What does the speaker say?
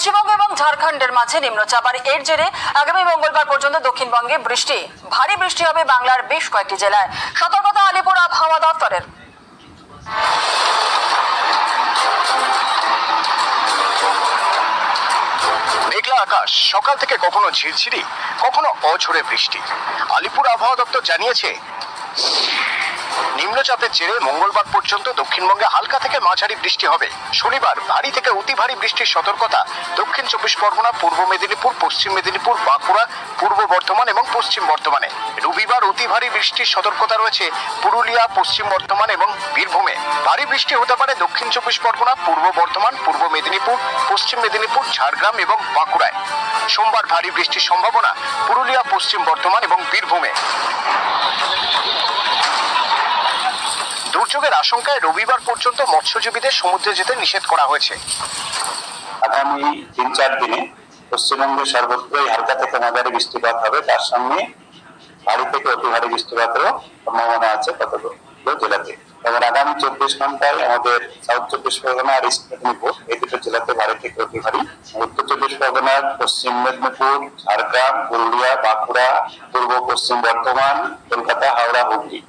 পশ্চিমবঙ্গ এবং ঝাড়খণ্ডের মাঝে নিম্নচাপ আর এর জেরে আগামী মঙ্গলবার পর্যন্ত দক্ষিণবঙ্গে বৃষ্টি। ভারী বৃষ্টি হবে বাংলার বেশ কয়েকটি জেলায়। সতর্কতা আলিপুর আবহাওয়া দপ্তরের। মেঘলা আকাশ, সকাল থেকে কখনো ঝিরঝিরি, কখনো অঝোরে বৃষ্টি। আলিপুর আবহাওয়া দপ্তর জানিয়েছে নিম্নচাপের জেরে মঙ্গলবার পর্যন্ত দক্ষিণবঙ্গে হালকা থেকে মাঝারি বৃষ্টি হবে। শনিবার ভারী থেকে অতি ভারী বৃষ্টির সতর্কতা দক্ষিণ চব্বিশ পরগনা, পূর্ব মেদিনীপুর, পশ্চিম মেদিনীপুর, বাঁকুড়া, পূর্ব বর্ধমান এবং পশ্চিম বর্ধমানে। রবিবার অতি ভারী বৃষ্টির সতর্কতা রয়েছে পুরুলিয়া, পশ্চিম বর্ধমান এবং বীরভূমে। ভারী বৃষ্টি হতে পারে দক্ষিণ চব্বিশ পরগনা, পূর্ব বর্ধমান, পূর্ব মেদিনীপুর, পশ্চিম মেদিনীপুর, ঝাড়গ্রাম এবং বাঁকুড়ায়। সোমবার ভারী বৃষ্টির সম্ভাবনা পুরুলিয়া, পশ্চিম বর্ধমান এবং বীরভূমে। দুর্যোগের আশঙ্কায় রবিবার পর্যন্ত মৎস্যজীবীদের সমুদ্রে যেতে নিষেধ করা হয়েছে। আগামী তিন চার দিনে পশ্চিমবঙ্গের সর্বত্রই হালকা থেকে মাঝারি বৃষ্টিপাত হবে। তার সঙ্গে ভারী থেকে অতি ভারী বৃষ্টিপাতেরও সম্ভাবনা আছে কতগুলো জেলাতে। এবং আগামী চব্বিশ ঘন্টায় আমাদের সাউথ চব্বিশ পরগনা আর ইস্ট মেদিনীপুর, এই দুটো জেলাতে ভারী থেকে অতি ভারী। উত্তর চব্বিশ পরগনার পশ্চিম মেদিনীপুর, ঝাড়গ্রাম, পুরুলিয়া, বাঁকুড়া, পূর্ব পশ্চিম বর্ধমান, কলকাতা, হাওড়া, হুগলি।